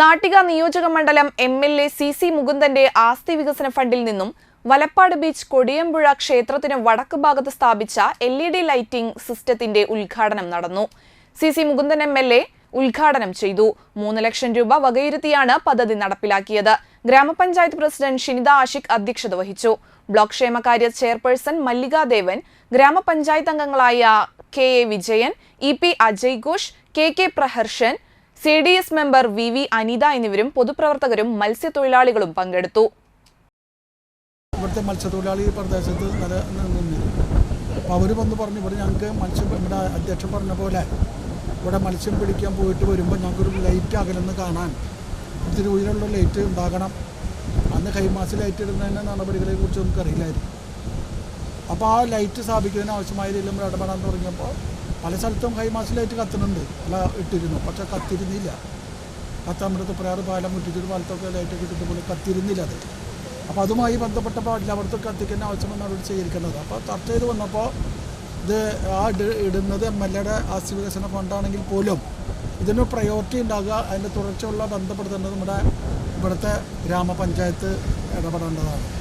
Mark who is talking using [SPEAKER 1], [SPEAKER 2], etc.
[SPEAKER 1] നാട്ടിക നിയോജക മണ്ഡലം M L A C C മുകുന്ദന്റെ ആസ്തി വികസന ഫണ്ടിൽ നിന്നും വലപ്പാട് ബീച്ച് കൊടിയമ്പുഴ ക്ഷേത്രത്തിന് വടക്ക് ഭാഗത്ത് സ്ഥാപിച്ച എൽ ഇ ഡി ലൈറ്റിംഗ് സിസ്റ്റത്തിന്റെ ഉദ്ഘാടനം നടന്നു. C C Mukundan M L A ഉദ്ഘാടനം ചെയ്തു. മൂന്ന് ലക്ഷം രൂപ വകയിരുത്തിയാണ് പദ്ധതി നടപ്പിലാക്കിയത്. ഗ്രാമപഞ്ചായത്ത് പ്രസിഡന്റ് ഷിനിത ആഷിഖ് അധ്യക്ഷത വഹിച്ചു. ബ്ലോക്ക് ക്ഷേമകാര്യ ചെയർപേഴ്സൺ മല്ലികാദേവൻ ഗ്രാമപഞ്ചായത്ത് അംഗങ്ങളായ K A Vijayan E P Ajay Ghosh K K Praharshan C D S member V V Anitha എന്നിവരും പൊതുപ്രവർത്തകരും മത്സ്യത്തൊഴിലാളികളും പങ്കെടുത്തു.
[SPEAKER 2] ഇവിടുത്തെ മത്സ്യത്തൊഴിലാളി പ്രദേശത്ത് അപ്പോൾ അവർ വന്ന് പറഞ്ഞു ഇവിടെ ഞങ്ങൾക്ക് മത്സ്യം ഇവിടെ അധ്യക്ഷൻ പറഞ്ഞ പോലെ ഇവിടെ മത്സ്യം പിടിക്കാൻ പോയിട്ട് വരുമ്പോൾ ഞങ്ങൾക്കൊരു ലൈറ്റ് അകലെന്ന് കാണാൻ. ഇത്തിരി ഉയരമുള്ള ലൈറ്റ് ഉണ്ടാകണം. അന്ന് കൈമാസി ലൈറ്റ് ഇടുന്നതിന്റെ നടപടികളെ കുറിച്ച് നമുക്കറിയില്ലായിരുന്നു. അപ്പോൾ ആ ലൈറ്റ് സ്ഥാപിക്കുന്നതിന് ആവശ്യമായ നമ്മൾ ഇടപെടാൻ തുടങ്ങിയപ്പോൾ പല സ്ഥലത്തും ഹൈമാസ് ലൈറ്റ് കത്തുന്നുണ്ട്. അല്ല ഇട്ടിരുന്നു. പക്ഷേ കത്തിരുന്നില്ല. കത്താമ്പലത്ത് പ്രയാറ് പാലം മുറ്റിച്ചൊരു പാലത്തൊക്കെ ലൈറ്റ് കിട്ടുമ്പോൾ കത്തിരുന്നില്ല അത്. അപ്പോൾ അതുമായി ബന്ധപ്പെട്ടപ്പോൾ എല്ലായിടത്തും കത്തിക്കുന്ന ആവശ്യമെന്ന് അവിടെ ചെയ്തിരിക്കുന്നത് അപ്പോൾ ചർച്ച ചെയ്ത് വന്നപ്പോൾ ഇത് ആ ഇട- ഇടുന്നത് എം എൽ എയുടെ ആസ്തി വികസന ഫണ്ടാണെങ്കിൽ പോലും ഇതിന് പ്രയോറിറ്റി ഉണ്ടാകുക അതിന്റെ തുടർച്ചയുള്ള ബന്ധപ്പെടുത്തേണ്ടത് നമ്മുടെ ഇവിടുത്തെ ഗ്രാമപഞ്ചായത്ത് ഇടപെടേണ്ടതാണ്.